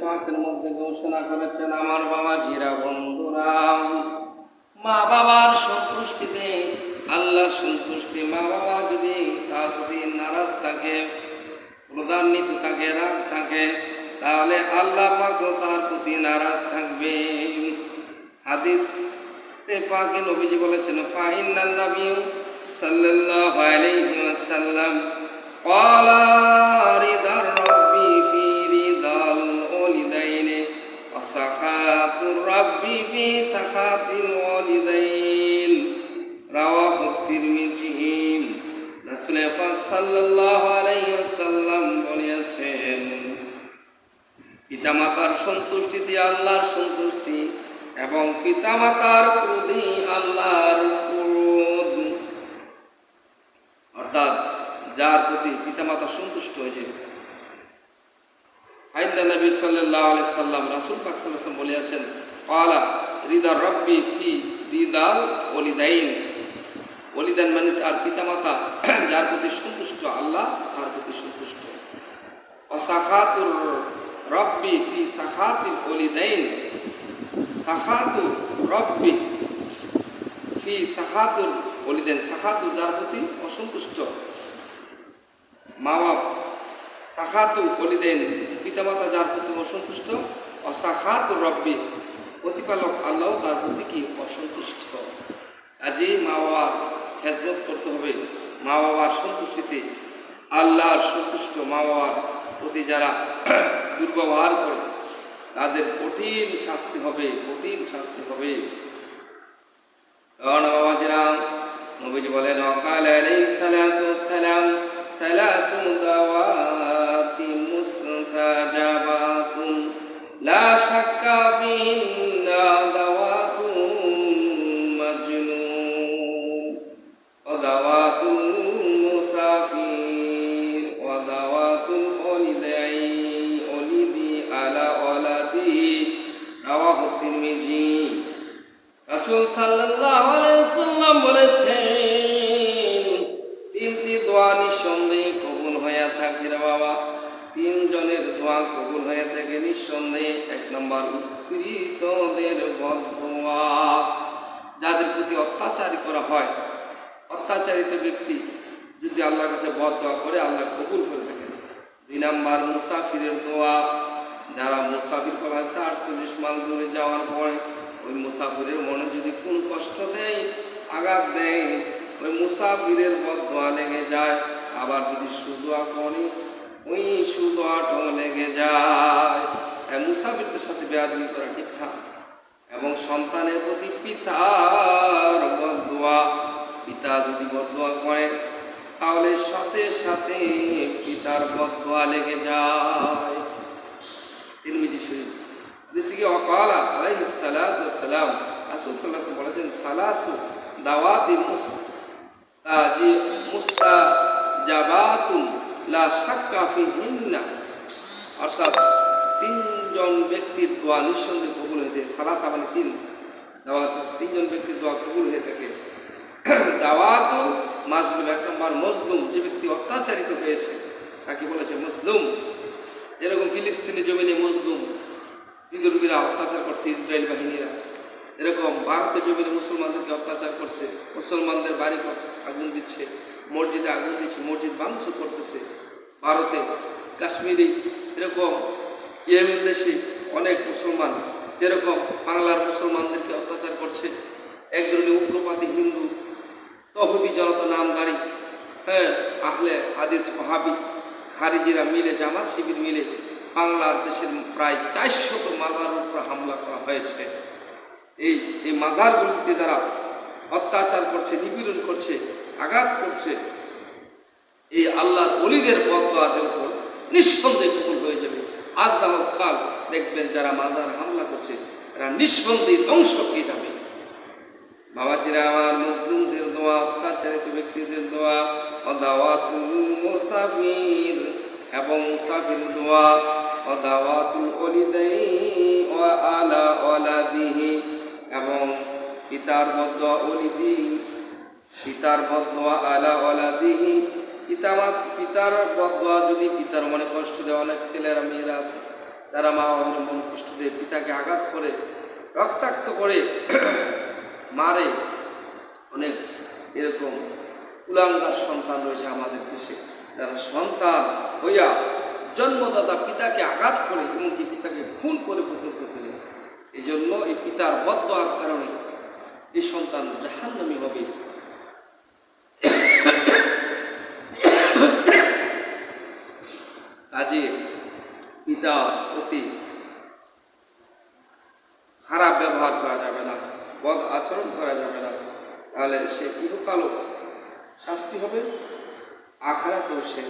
পাকের মধ্যে ঘোষণা করেছেন আমার বাবা জিরা বন্ধুরা মা বাবার সন্তুষ্টিতে আল্লাহর সন্তুষ্টি মা বাবা যদি তার প্রতি নারাজ থাকে প্রধান্বিত থাকে রাগ থাকে তাহলে আল্লাহ পাকও তার প্রতি নারাজ থাকবে হাদিস সে পাকে নবীজি বলেছেন ফাইনাল নবী সাল্লাল্লাহু আলাইহি ওয়াসাল্লাম قال رضا وسخط الرب في سخط الوالدين رواه الترمذي রাসূল পাক সাল্লাল্লাহু আলাইহি ওয়াসাল্লাম বলেছেন পিতামাতার সন্তুষ্টিতে আল্লাহর সন্তুষ্টি এবং পিতামাতার ক্রোধে আল্লাহর ক্রোধ অর্থাৎ যার প্রতি পিতামাতা সন্তুষ্ট হয়ে যাবে হাইন্দা নবী সাল্লাহ সাল্লাম রাসুল পাক সাল্লাম বলিয়াছেন পালা রিদা রব্বি ফি রিদাল ওলিদাইন ওলিদান মানে তার পিতামাতা, যার প্রতি সন্তুষ্ট আল্লাহ, তার প্রতি সন্তুষ্ট। অসাখাতুর রব্বি ফি সাখাতিল ওলিদাইন সাখাতু রব্বি ফি সাখাতুর ওলিদাইন সাখাতু যার প্রতি অসন্তুষ্ট। মা বাপ সাখাতু ওলিদাইন পিতামাতা যার প্রতি অসন্তুষ্ট ও সাখাতু রব্বি, প্রতিপালক আল্লাহ তার প্রতি কি অসন্তুষ্ট? কাজেই মা বাবার খেজমত করতে হবে। মা বাবার সন্তুষ্টিতে আল্লাহর সন্তুষ্ট মা বাবার প্রতি যারা দুর্ব্যবহার করে, তাদের কঠিন শাস্তি হবে, কঠিন শাস্তি হবে। কারণ বাবাজিরা নবীজি বলেন, অকাল আলাইহিস সালাতু ওয়াসসালাম সালাসু ودعوات المسافر ودعوات الولدي ولدي على ولدي رواه الترمذي রাসূল সাল্লাল্লাহু আলাইহি সাল্লাম বলেছেন তিনটি দোয়া নিঃসন্দেহে কবুল হয়ে থাকে রে বাবা তিনজনের দোয়া কবুল হয়ে থাকে নিঃসন্দেহে এক নম্বর উৎপীড়িতদের বদোয়া যাদের প্রতি অত্যাচারী করা হয় অত্যাচারিত ব্যক্তি যদি আল্লাহর কাছে বদ দোয়া করে, আল্লাহ কবুল করে থাকেন দুই নাম্বার, মুসাফিরের দোয়া। যারা মুসাফির করা হয়েছে, আটচল্লিশ মাইল দূরে যাওয়ার পরে ওই মুসাফিরের মনে যদি কোন কষ্ট দেয়, আঘাত দেয়, ওই মুসাফিরের বদ দোয়া লেগে যায়। আবার যদি সুদোয়া করে, ওই সুদোয়াটাও লেগে যায়। মুসাফিরদের সাথে বেয়াদবি করা ঠিক না। এবং সন্তানের প্রতি পিতার বদোয়া পিতা যদি বদোয়া করে, তাহলে সাথে সাথে পিতার বদোয়া লেগে যায়। তিরমিজি শরীফ। দৃষ্টিকে অকালা আলাইহি সালাম সাল্লাল্লাহু আলাইহি বলেছেন, সালাসু দাওয়াতি মুস্তাজি মুস্তাজাবাতুন লা শাক্কা ফিহিন্না। অর্থাৎ তিনজন ব্যক্তির দোয়া নিঃসন্দেহে কবুল হয়ে থাকে। সালাসা মানে তিন। দাওয়াত। তিনজন ব্যক্তির দোয়া কবুল হয়ে থাকে। দাওয়াতুল মাজলুম এক নম্বর মজলুম যে ব্যক্তি অত্যাচারিত হয়েছে, তাকে বলেছে মজলুম। এরকম ফিলিস্তিনি জমিনে মজলুম বিদুর্মীরা অত্যাচার করছে ইসরায়েল বাহিনীরা। এরকম ভারতের জমিনে মুসলমানদেরকে অত্যাচার করছে, মুসলমানদের বাড়ি আগুন দিচ্ছে, মসজিদে আগুন দিচ্ছে, মসজিদ ভাঙচুর করতেছে। ভারতে, কাশ্মীরে এরকম, ইয়েমেন দেশে অনেক মুসলমান, যেরকম বাংলার মুসলমানদেরকে অত্যাচার করছে। এক ধরনের উগ্রপাতি হিন্দু তহুদি জনতা নামদারি হ্যাঁ আহলে হাদিস ওহাবি খারিজিরা মিলে, জামাত শিবির মিলে বাংলার দেশের প্রায় চারশত মাজার উপর হামলা করা হয়েছে। এই এই মাজারগুলিতে যারা অত্যাচার করছে, নিপীড়ন করছে, আঘাত করছে, এই আল্লাহর অলিদের বদাদের উপর নিঃসন্দেহে কবুল হয়ে যাবে। আজ নামক কাল দেখবেন যারা মাজার হামলা করছে, এরা নিঃসন্দেহে ধ্বংস হয়ে যাবে। বাবাজিরা, আমার মুসলিমদের দোয়া ব্যক্তিদের দোয়া অদাওয়াতুল মুসাফির এবং মুসাফির দোয়া অদাওয়াতুল অলিদাই ও আলা অলাদিহি এবং পিতার বদোয়া অলিদি পিতার বদোয়া আলা অলাদিহি পিতা পিতার বদোয়া যদি পিতার মনে কষ্ট দেওয়া অনেক ছেলেরা মেয়েরা আছে যারা মা বাবার মন কষ্ট দিয়ে, পিতাকে আঘাত করে, রক্তাক্ত করে মারে, অনেক এরকম কুলাঙ্গার সন্তান রয়েছে আমাদের দেশে। যারা সন্তান হইয়া জন্মদাতা পিতাকে আঘাত করে এমনকি পিতাকে খুন করে পর্যন্ত ফেলে এই জন্য এই পিতার বদয়ার কারণে এই সন্তান জাহান্নামী হবে। কাজে পিতা প্রতি খারাপ ব্যবহার করা যাবে না, বদ আচরণ করা যাবে না। তাহলে সে ইহকালও শাস্তি হবে আখড়াতেও সে